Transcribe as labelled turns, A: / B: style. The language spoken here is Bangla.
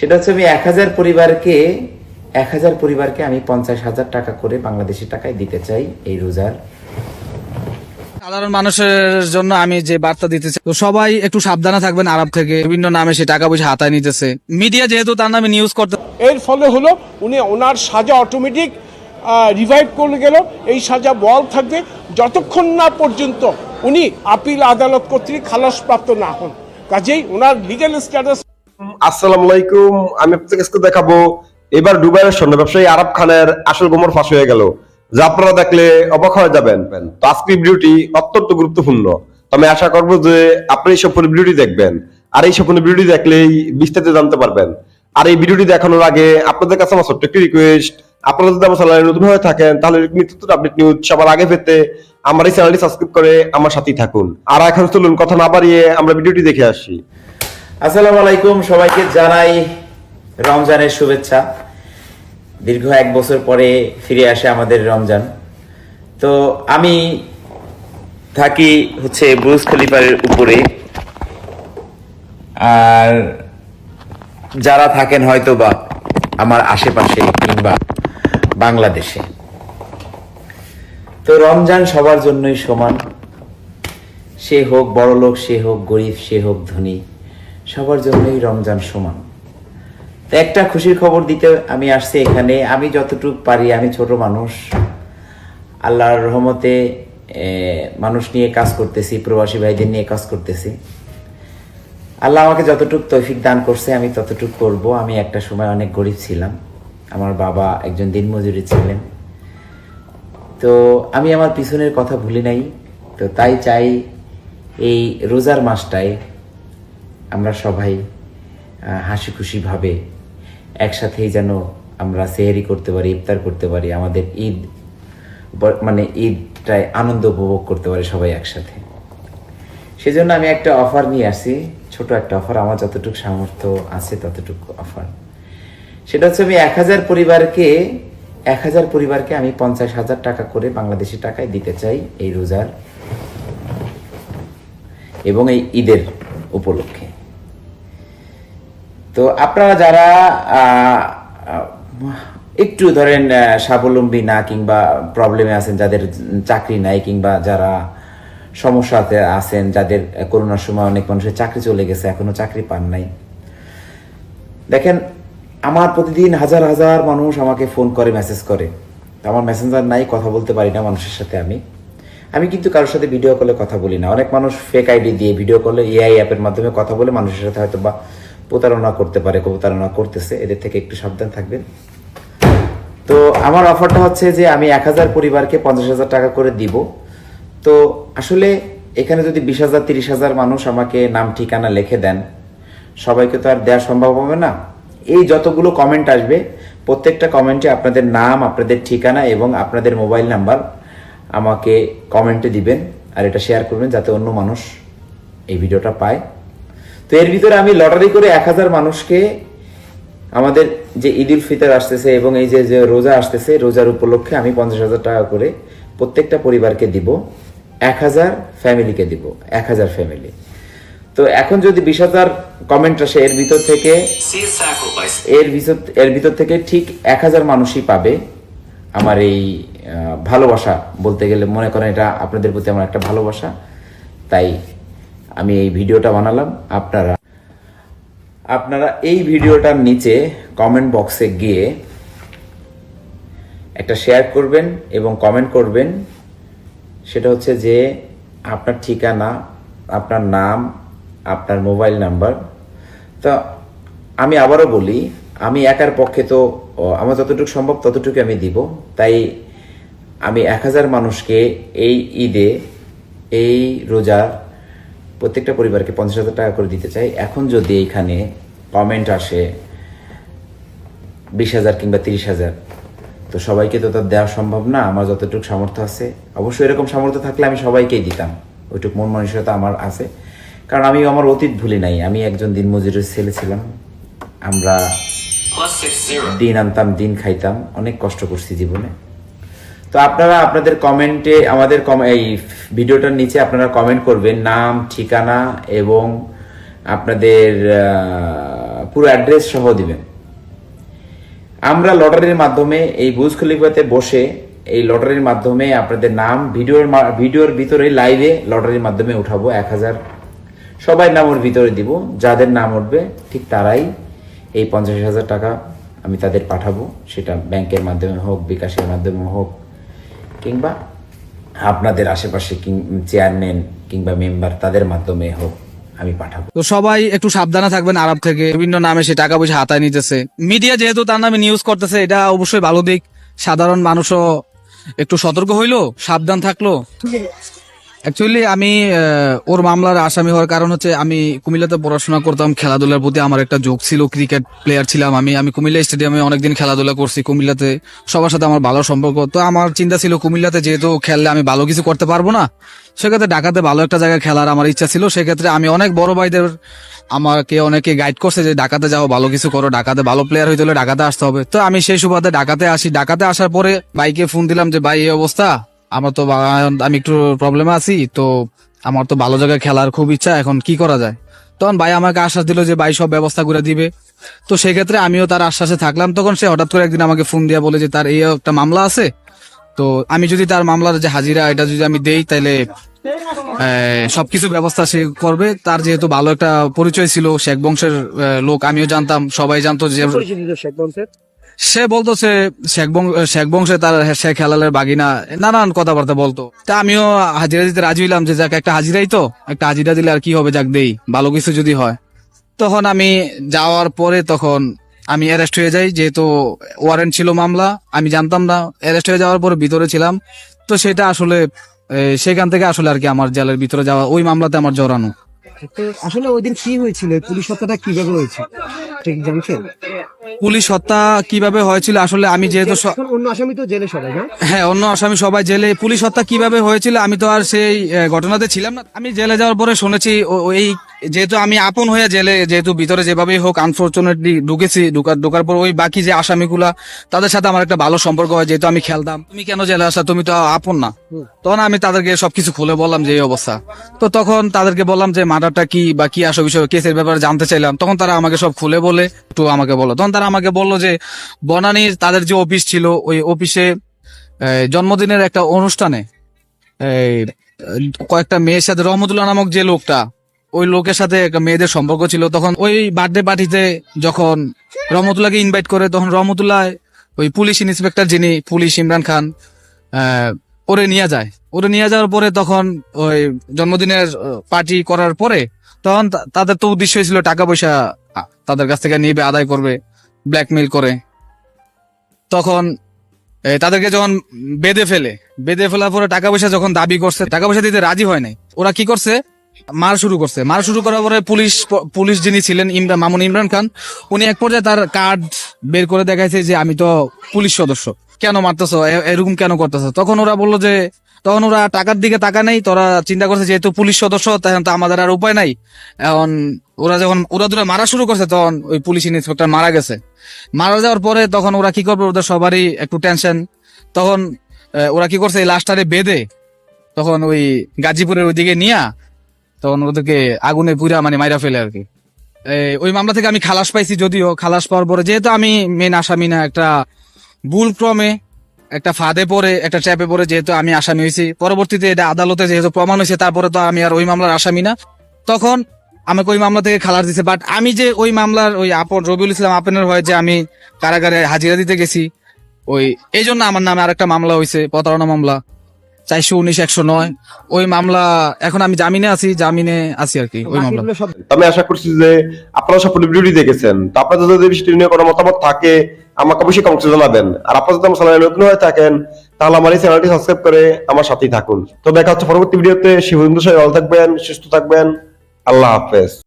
A: সেটা হচ্ছে আমি এক হাজার পরিবারকে এক হাজার পরিবারকে আমি পঞ্চাশ হাজার টাকা করে বাংলাদেশি টাকায় দিতে চাই এই রোজার।
B: সাধারণ মানুষের জন্য আমি যে বার্তা দিতে চাই তো সবাই একটু সাবধানে থাকবেন আরব থেকে। বিভিন্ন নামে সে টাকা পয়সা হাতায় নিতেছে। মিডিয়া যেহেতু তার নামে নিউজ করতে
C: এর ফলে হলো উনি ওনার সাজা অটোমেটিক রিভাইভ করে গেল। এই সাজা বল থাকবে যতক্ষণ না পর্যন্ত উনি আপিল আদালত কর্তৃক খালাসপ্রাপ্ত না হন। কাজেই ওনার লিগ্যাল স্ট্যাটাস
D: আসসালামু আলাইকুম, আমি কাছে দেখাবো, এবার স্বর্ণ ব্যবসায়ী আরব খানের আসল গোমর ফাঁস হয়ে গেল, যা আপনারা দেখলে অবাক হয়ে যাবেন। তো আজকের ভিডিওটি অত্যন্ত গুরুত্বপূর্ণ আমি আশা করব যে আপনি এই সম্পূর্ণ ভিডিওটি দেখবেন, আর এই সম্পূর্ণ ভিডিওটি দেখলেই বিস্তারিত জানতে পারবেন। আর এই ভিডিওটি দেখানোর আগে আপনাদের কাছে আমার ছোট্ট একটি রিকোয়েস্ট আপনারা যদি আমার চ্যানেলে নতুন হয়ে থাকেন, তাহলে আপডেট নিউজ সবার আগে পেতে আমার এই চ্যানেলটি সাবস্ক্রাইব করে আমার সাথেই থাকুন। আর এখন চলুন, কথা না বাড়িয়ে আমরা ভিডিওটি দেখে আসি।
A: আসসালামু আলাইকুম, সবাইকে জানাই রমজানের শুভেচ্ছা। দীর্ঘ এক বছর পরে ফিরে আসে আমাদের রমজান। তো আমি থাকি হচ্ছে ব্রুজ খলিফার উপরে। আর যারা থাকেন হয়তো বা আমার আশেপাশে কিংবা বাংলাদেশে। তো রমজান সবার জন্যই সমান। সে হোক বড় লোক সে হোক গরিব, সে হোক ধনী। সবার জন্যই রমজান সমান। তো একটা খুশির খবর দিতে আমি আসছি এখানে। আমি যতটুকু পারি, আমি ছোট মানুষ। আল্লাহর রহমতে মানুষ নিয়ে কাজ করতেছি, প্রবাসী ভাইদের নিয়ে কাজ করতেছি। আল্লাহ আমাকে যতটুকু তৌফিক দান করছে, আমি ততটুকু করব। আমি একটা সময় অনেক গরিব ছিলাম। আমার বাবা একজন দিনমজুরি ছিলেন। তো আমি আমার পিছনের কথা ভুলি নাই। তো তাই চাই এই রোজার মাসটায় আমরা সবাই হাসি খুশিভাবে একসাথেই যেন আমরা সেহেরি করতে পারি, ইফতার করতে পারি, আমাদের ঈদ মানে ঈদটায় আনন্দ উপভোগ করতে পারি সবাই একসাথে। সেজন্য আমি একটা অফার নিয়ে আসি ছোট একটা অফার, আমার যতটুকু সামর্থ্য আছে ততটুকু অফার। সেটা হচ্ছে আমি এক হাজার পরিবারকে, এক হাজার পরিবারকে আমি পঞ্চাশ হাজার টাকা করে বাংলাদেশি টাকায় দিতে চাই এই রোজার এবং এই ঈদের উপলক্ষে। তো আপনারা যারা একটু ধরেন স্বাবলম্বী না কিংবা প্রবলেমে আছেন, যাদের চাকরি নাই কিংবা যারা সমস্যাতে আছেন, যাদের করোনার সময় অনেক মানুষের চাকরি চলে গেছে, এখনও চাকরি পান নাই। দেখেন, আমার প্রতিদিন হাজার হাজার মানুষ আমাকে ফোন করে মেসেজ করে। আমার মেসেঞ্জার নাই, কথা বলতে পারি না মানুষের সাথে আমি। আমি কিন্তু কারোর সাথে ভিডিও কলে কথা বলি না। অনেক মানুষ ফেক আইডি দিয়ে ভিডিও কলে এআই অ্যাপের মাধ্যমে কথা বলে মানুষের সাথে হয়তো বা প্রতারণা করতে পারে, প্রতারণা করতেছে, এদের থেকে একটু সাবধান থাকবেন। তো আমার অফারটা হচ্ছে যে আমি এক হাজার পরিবারকে পঞ্চাশ হাজার টাকা করে দিব। তো আসলে এখানে যদি বিশ হাজার, তিরিশ হাজার মানুষ আমাকে নাম, ঠিকানা লিখে দেন, সবাইকে তো আর দেওয়া সম্ভব হবে না। এই যতগুলো কমেন্ট আসবে, প্রত্যেকটা কমেন্টে আপনাদের নাম, আপনাদের ঠিকানা এবং আপনাদের মোবাইল নাম্বার আমাকে কমেন্টে দিবেন আর এটা শেয়ার করবেন যাতে অন্য মানুষ এই ভিডিওটা পায়। তো এর ভিতরে আমি লটারি করে এক হাজার মানুষকে আমাদের যে ঈদ উল ফিতর আসতেছে এবং এই যে যে রোজা আসতেছে, রোজার উপলক্ষে আমি পঞ্চাশ হাজার টাকা করে প্রত্যেকটা পরিবারকে দিব, এক হাজার ফ্যামিলিকে দিব, এক হাজার ফ্যামিলি। তো এখন যদি বিশ হাজার কমেন্ট আসে, এর ভিতর থেকে এর ভিতর এর ভিতর থেকে ঠিক এক হাজার মানুষই পাবে আমার এই ভালোবাসা বলতে গেলে মনে করেন এটা আপনাদের প্রতি আমার একটা ভালোবাসা। তাই আমি এই ভিডিওটা বানালাম। আপনারা আপনারা এই ভিডিওটার নিচে কমেন্ট বক্সে গিয়ে একটা শেয়ার করবেন এবং কমেন্ট করবেন। সেটা হচ্ছে যে আপনার ঠিকানা, আপনার নাম, আপনার মোবাইল নাম্বার তো আমি আবারও বলি, আমি একার পক্ষে তো আমার যতটুকু সম্ভব ততটুকু আমি দিব। তাই আমি এক হাজার মানুষকে এই ঈদে, এই রোজার প্রত্যেকটা পরিবারকে পঞ্চাশ হাজার টাকা করে দিতে চাই। এখন যদি এইখানে কমেন্ট আসে বিশ হাজার কিংবা তিরিশ হাজার তো সবাইকে তো তার দেওয়া সম্ভব না। আমার যতটুকু সামর্থ্য আছে অবশ্যই এরকম সামর্থ্য থাকলে আমি সবাইকেই দিতাম। ওইটুকু মন মানসিকতা আমার আছে। কারণ আমি আমার অতীত ভুলি নাই। আমি একজন দিনমজুরের ছেলে ছিলাম। আমরা দিন আনতাম দিন খাইতাম। অনেক কষ্ট করছি জীবনে। তো আপনারা আপনাদের কমেন্টে আমাদের এই ভিডিওটার নিচে আপনারা কমেন্ট করবেন নাম, ঠিকানা এবং আপনাদের পুরো অ্যাড্রেস সহ দিবেন। আমরা লটারির মাধ্যমে এই বুজ খলিফাতে বসে এই লটারির মাধ্যমে আপনাদের নাম, ভিডিওর ভিডিওর ভিতরে লাইভে লটারির মাধ্যমে উঠাবো এক হাজার। সবাই নাম ওর ভিতরে দিব, যাদের নাম উঠবে ঠিক তারাই এই পঞ্চাশ হাজার টাকা আমি তাদের পাঠাবো। সেটা ব্যাংকের মাধ্যমে হোক, বিকাশের মাধ্যমে হোক কিংবা আপনাদের আশেপাশে চেয়ারম্যান কিংবা মেম্বার তাদের মাধ্যমে হোক আমি পাঠাবো।
B: তো সবাই একটু সাবধানে থাকবেন আরব থেকে। বিভিন্ন নামে সে টাকা পয়সা হাতায় নিতেছে। মিডিয়া যেহেতু তার নামে নিউজ করতেছে এটা অবশ্যই ভালো দিক। সাধারণ মানুষও একটু সতর্ক হইল সাবধান থাকল। অ্যাকচুয়ালি আমি ওর মামলার আসামি হওয়ার কারণ হচ্ছে আমি কুমিল্লাতে পড়াশোনা করতাম, খেলাধুলার প্রতি আমার একটা যোগ ছিল, ক্রিকেট প্লেয়ার ছিলাম আমি। আমি কুমিল্লা স্টেডিয়ামে অনেকদিন খেলাধুলা করছি, কুমিল্লাতে সবার সাথে আমার ভালো সম্পর্ক। তো আমার চিন্তা ছিল কুমিল্লাতে যেহেতু খেললে আমি ভালো কিছু করতে পারব না, সেক্ষেত্রে ঢাকাতে ভালো একটা জায়গায় খেলার আমার ইচ্ছা ছিল। সেক্ষেত্রে আমি অনেক বড় ভাইদের আমাকে অনেকে গাইড করছে যে, ঢাকাতে যাও, ভালো কিছু করো, ঢাকাতে ভালো প্লেয়ার হইতে হলে ঢাকাতে আসতে হবে। তো আমি সেই সুবাদে ঢাকাতে আসি। ঢাকাতে আসার পরে বাইকে ফোন দিলাম যে, ভাই, এই অবস্থা। আমার তো আমি একটু প্রবলেমে আছি, তো আমার তো ভালো জায়গায় খেলার খুব ইচ্ছা, এখন কি করা যায়? তখন ভাই আমাকে আশ্বাস দিল যে ভাই সব ব্যবস্থা করে দিবে। তো সেক্ষেত্রে আমিও তার আশ্বাসে থাকলাম, তখন সে হঠাৎ করে একদিন আমাকে ফোন দিয়ে বলে যে তার এই একটা মামলা আছে। তো আমি যদি তার মামলার যে হাজিরা, এটা যদি আমি দেই তাহলে সবকিছু ব্যবস্থা সে করবে। তার যেহেতু ভালো একটা পরিচয় ছিল, শেখ বংশের লোক, আমিও জানতাম, সবাই জানতো যে সে বলতো সে শেখ বং- শেখ বংশে তার শেখ হেলালের বাগিনা, নানান কথাবার্তা বলতো। তা আমিও হাজিরা দিতে রাজি হইলাম যে যাক, একটা হাজিরাই তো, একটা হাজিরা দিলে আর কি হবে, যাক দেই, ভালো কিছু যদি হয়। তখন আমি যাওয়ার পরে তখন আমি অ্যারেস্ট হয়ে যাই, যেহেতু ওয়ারেন্ট ছিল মামলা, আমি জানতাম না অ্যারেস্ট হয়ে যাওয়ার পরে ভিতরে ছিলাম। তো সেটা আসলে সেখান থেকে আসলে আর কি আমার জেলের ভিতরে যাওয়া, ওই মামলাতে আমার জড়ানো।
E: তো আসলে ওই দিন কি হয়েছিল? পুলিশ হত্যাটা কীভাবে হয়েছে? ঠিক জানছেন?
B: পুলিশ হত্যা কীভাবে হয়েছিল? আসলে আমি যেহেতু
E: অন্য আসামি তো জেলে সবাই হ্যাঁ
B: হ্যাঁ অন্য আসামি সবাই জেলে। পুলিশ হত্যা কীভাবে হয়েছিল? আমি তো আর সেই ঘটনাতে ছিলাম না। আমি জেলে যাওয়ার পরে শুনেছি ওই যেহেতু আমি আপন হয়ে জেলে যেহেতু ভিতরে যেভাবেই হোক আনফরচুনেটলি ঢুকেছি ঢুকার ঢোকার পর ওই বাকি যে আসামিগুলা তাদের সাথে আমার একটা ভালো সম্পর্ক হয় যেহেতু আমি খেলতাম। তুমি কেন জেলে আসা তুমি তো আপন না। তখন আমি তাদেরকে সবকিছু খুলে বললাম যে এই অবস্থা। তো তখন তাদেরকে বললাম যে মার্ডারটা কি বা কি আসো বিষয় কেসের ব্যাপারে জানতে চাইলাম। তখন তারা আমাকে সব খুলে বলে একটু আমাকে বলো। তখন তারা আমাকে বলল যে বনানীর তাদের যে অফিস ছিল ওই অফিসে জন্মদিনের একটা অনুষ্ঠানে এই কয়েকটা মেয়ের সাথে রহমতুল্লাহ নামক যে লোকটা ওই লোকের সাথে মেয়েদের সম্পর্ক ছিল, তখন ওই বার্থডে পার্টিতে যখন রহমতুল্লাহকে ইনভাইট করে, তখন রহমতুল্লাহ ওই পুলিশ ইন্সপেক্টর যিনি, পুলিশ ইমরান খান ওরে নিয়ে যায়। ওরে নিয়ে যাওয়ার পরে তখন ওই জন্মদিনের পার্টি করার পরে তখন তাদের তো উদ্দেশ্য ছিল টাকা পয়সা তাদের কাছ থেকে নিবে, আদায় করবে ব্ল্যাকমেইল করে। তখন তাদেরকে যখন বেঁধে ফেলে, বেঁধে ফেলার পরে টাকা পয়সা যখন দাবি করছে, টাকা পয়সা দিতে রাজি হয় নাই। ওরা কি করছে? মার শুরু করছে। মার শুরু করার পরে পুলিশ পুলিশ যিনি ছিলেন ইমরান, মামুন ইমরান খান, উনি এক পর্যায়ে তার কার্ড বের করে দেখাইছে যে আমি তো পুলিশ সদস্য। কেন মারতেছো? এরকম কেন করতেছো? তখন ওরা বলল যে, তখন ওরা টাকার দিকে টাকা নেই, তোরা চিন্তা করছে যেহেতু পুলিশ সদস্য, তখন তো আমাদের আর উপায় নাই। এখন ওরা যখন ওরা দুরা মারা শুরু করছে, তখন ওই পুলিশ ইন্সপেক্টর মারা গেছে। মারা যাওয়ার পরে তখন ওরা কি করবে? ওদের সবারই একটু টেনশন। তখন ওরা কি করছে? এই লাশটারে বেঁধে তখন ওই গাজীপুরের ওইদিকে নিয়া তখন ওদেরকে আগুনে পুরা মানে মাইরা ফেলে আর কি। ওই মামলা থেকে আমি খালাস পাইছি যদিও, খালাস পাওয়ার পরে যেহেতু আমি মেন আসামি না, একটা ভুল ক্রমে একটা ফাঁদে পড়ে, একটা ট্র্যাপে পড়ে যেহেতু আমি আসামি হয়েছি। পরবর্তীতে এটা আদালতে যেহেতু প্রমাণ হয়েছে, তারপরে তো আমি আর ওই মামলার আসামি না। তখন আমাকে ওই মামলা থেকে খালাস দিছে। বাট আমি যে ওই মামলার ওই আপন রবিউল ইসলাম আপনের হয় যে আমি কারাগারে হাজিরা দিতে গেছি, ওই এই জন্য আমার নামে আরেকটা মামলা হয়েছে, প্রতারণা মামলা। চারশো উনিশ একশো নয়। ওই মামলা এখন আমি জামিনে আছি জামিনে আছি আর কি ওই মামলা।
D: আমি আশা করছি যে আপনারা সম্পূর্ণ ভিডিওটি দেখেছেন। তো আপনাদের যদি বিষয়টি নিয়ে কোনো মতামত থাকে আমাকে অবশ্যই কমেন্টে জানাবেন। আর আপনারা যদি আমার চ্যানেলে নতুন হয়ে থাকেন তাহলে আমার এই চ্যানেলটি সাবস্ক্রাইব করে আমার সাথেই থাকুন। তো দেখা হচ্ছে পরবর্তী ভিডিওতে। শিবন্দু সবাই ভালো থাকবেন সুস্থ থাকবেন। আল্লাহ হাফেজ।